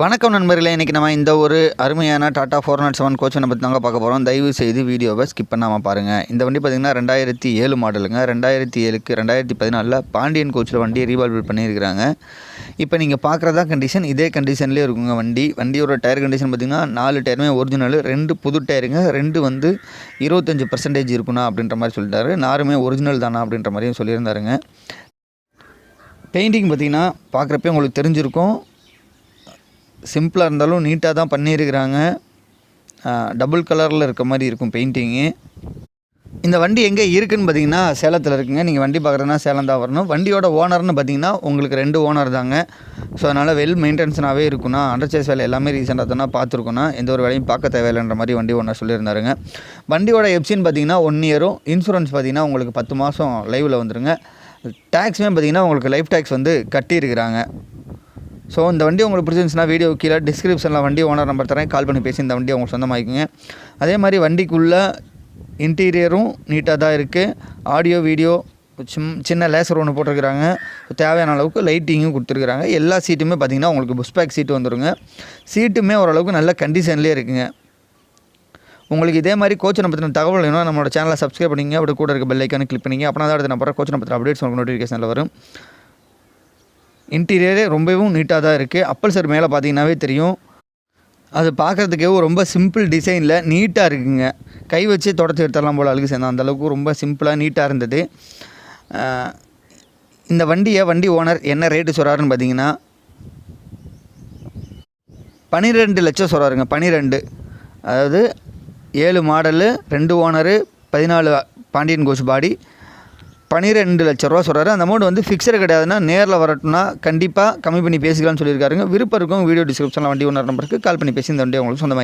வணக்கம் நண்பர்களே இன்றைக்கி நம்ம இந்த ஒரு அருமையான டாட்டா ஃபோர் நாட் செவன் கோச்சை பற்றி தாங்க பார்க்க போகிறோம் தயவு செய்து வீடியோவை ஸ்கிப் பண்ணாமல் பாருங்கள் இந்த வண்டி பார்த்திங்கன்னா ரெண்டாயிரத்தி ஏழு மாடலுங்க ரெண்டாயிரத்தி ஏழுக்கு ரெண்டாயிரத்தி பதினாலில் பாண்டியன் கோச்சில் வண்டியை ரீவால்வ் பண்ணியிருக்கிறாங்க. இப்போ நீங்கள் பார்க்குறதா கண்டிஷன் இதே கண்டிஷன்லேயே இருக்குங்க வண்டி. வண்டியோட டயர் கண்டிஷன் பார்த்திங்கன்னா நாலு டயருமே ஒரிஜினல் ரெண்டு புது டயருங்க ரெண்டு வந்து இருபத்தஞ்சி பர்சன்டேஜ் இருக்குண்ணா அப்படின்ற மாதிரி சொல்லிட்டாரு. நாருமே ஒரிஜினல் தானா அப்படின்ற மாதிரியும் சொல்லியிருந்தாருங்க. பெயிண்டிங் பார்த்திங்கன்னா பார்க்குறப்பே உங்களுக்கு தெரிஞ்சிருக்கும். சிம்பிளாக இருந்தாலும் நீட்டாக தான் பண்ணியிருக்கிறாங்க. டபுள் கலரில் இருக்க மாதிரி இருக்கும் பெயிண்டிங்கு. இந்த வண்டி எங்கே இருக்குதுன்னு பார்த்தீங்கன்னா சேலத்தில் இருக்குங்க. நீங்கள் வண்டி பார்க்குறதுனா சேலம் தான் வரணும். வண்டியோட ஓனர்னு பார்த்தீங்கன்னா உங்களுக்கு ரெண்டு ஓனர் தாங்க. ஸோ அதனால் வெல் மெயின்டெனன்ஸ்னாகவே இருக்குன்னா அண்டர்சேஸ் வேலை எல்லாமே ரீசெண்டாக தானே பார்த்துருக்கோன்னா எந்த ஒரு வேலையும் பார்க்க தேவையில்லைன்ற மாதிரி வண்டி ஓனர் சொல்லியிருந்தாருங்க. வண்டியோட எப்சின்னு பார்த்தீங்கன்னா ஒன் இயரும் இன்சூரன்ஸ் பார்த்தீங்கன்னா உங்களுக்கு பத்து மாதம் லைவில் வந்துருங்க. டேக்ஸுமே பார்த்தீங்கன்னா உங்களுக்கு லைஃப் டேக்ஸ் வந்து கட்டியிருக்கிறாங்க. ஸோ இந்த வண்டி உங்களுக்கு பிடிச்சிருந்துச்சுன்னா வீடியோ கீழே டிஸ்கிரிப்ஷனில் வண்டி ஓனர் நம்பர் தரேன். கால் பண்ணி பேசி இந்த வண்டி உங்களுக்கு சொந்தமாக்கிங்க அதே மாதிரி வண்டிக்குள்ளே இன்டீரியரும் நீட்டாக தான் இருக்குது ஆடியோ வீடியோ சிம் சின்ன லேசர் ஒன்று போட்டிருக்கிறாங்க. தேவையான அளவுக்கு லைட்டிங்கும் கொடுத்துருக்குறாங்க. எல்லா சீட்டுமே பார்த்திங்கன்னா உங்களுக்கு புஷ் பேக் சீட்டு வந்துருங்க. சீட்டுமே ஓரளவுக்கு நல்ல கண்டிஷன்லேயே இருக்குங்க. உங்களுக்கு இதே மாதிரி கோச்சனை பற்றின தகவல் வேணும் நம்மளோட சேனலை சப்ஸ்கிரைப் பண்ணிங்க அப்படி கூட இருக்க பெல்லைக்கானு கிளிக் பண்ணிங்க அப்படின்னா தான் அடுத்து நான் போகிற கோச்சனை பற்றின அப்டேட்ஸ் உங்களுக்கு நோட்டிஃபிகேஷனில் வரும். இன்டீரியரே ரொம்பவும் நீட்டாக தான் இருக்குது அப்பல் சார் மேலே பார்த்தீங்கன்னாவே தெரியும். அது பார்க்குறதுக்கே ரொம்ப சிம்பிள் டிசைனில் நீட்டாக இருக்குங்க. கை வச்சு தொடச்சி எடுத்துடலாம் போல் அழுகு சேர்ந்தோம் அந்தளவுக்கு ரொம்ப சிம்பிளாக நீட்டாக இருந்தது. இந்த வண்டியை வண்டி ஓனர் என்ன ரேட்டு சொல்கிறாருன்னு பார்த்தீங்கன்னா பன்னிரெண்டு லட்சம் சொல்கிறாருங்க பன்னிரெண்டு அதாவது ஏழு மாடலு ரெண்டு ஓனரு பதினாலு பாண்டியன் கோச் பாடி பன்னிரெண்டு லட்ச ரூபா சொல்கிறாரு அந்த அமௌண்ட் வந்து ஃபிக்ஸடு கிடையாதுன்னா நேரில் வரட்டும்னா கண்டிப்பாக கம்மி பண்ணி பேசிக்கலாம்னு சொல்லியிருக்காருங்க. விருப்பம் இருக்கும் வீடியோ டிஸ்கிரிப்ஷனில் வண்டி ஓனர் நம்பருக்கு கால் பண்ணி பேசி இந்த வண்டி உங்களுக்கு சொந்தமாக